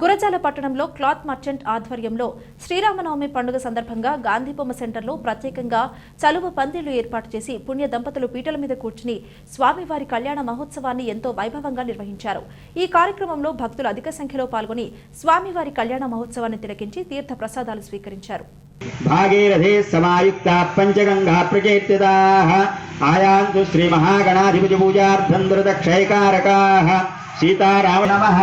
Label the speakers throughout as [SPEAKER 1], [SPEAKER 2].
[SPEAKER 1] గురజాల పట్టణంలో cloth merchant ఆధ్వర్యంలో శ్రీరామనవమి పండుగ సందర్భంగా గాంధీబొమ్మ సెంటర్లో ప్రత్యేకంగా చలువ పందిళ్ళు ఏర్పాటు చేసి పుణ్య దంపతులు పీటల మీద కూర్చుని స్వామివారి కళ్యాణ మహోత్సవాన్ని ఎంతో వైభవంగా నిర్వహించారు. ఈ కార్యక్రమంలో భక్తులు అధిక సంఖ్యలో పాల్గొని స్వామివారి కళ్యాణ మహోత్సవాన్ని తిలకించి తీర్థ ప్రసాదాలు స్వీకరించారు.
[SPEAKER 2] భాగీరథే సమాయుక్త పంచగంగా ప్రకీర్తితాః. ఆయాంతు శ్రీ మహాగణాధిపతి పూజార్థం దురదక్షైకారకాः సీతారామ నమః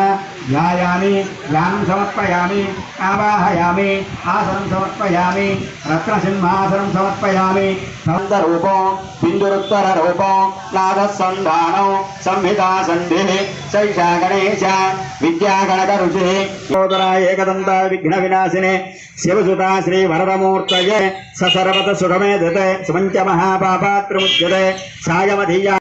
[SPEAKER 2] ధ్యాయామి ధ్యానం సమర్పయామి ఆవాహయామి ఆసనం సమర్పయామి రత్నసింహాసనం సమర్పయామి. సందరూపం బిందురుత్తర రూపం నాదసంధానం సంహితా సంధి శైషా గణేశ విద్యాగణక రుచి సోదర ఏకదంత విఘ్న వినాశిని శివసుత శ్రీ వరదమూర్తయే సర్వత సుఖమే ధతే సుమంచ మహాపాపాత్రముచ్యతే సాయమధీయ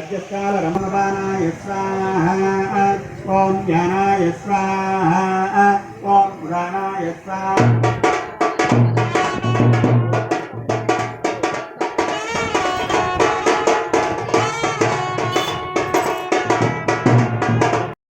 [SPEAKER 2] సమర్పయామి వీళ్ళక్షత్రేషు రమణబాణాయ స్వాహ. ఓం ధ్యానాయ స్వాహ. ఓం ప్రాణాయ స్వాహ.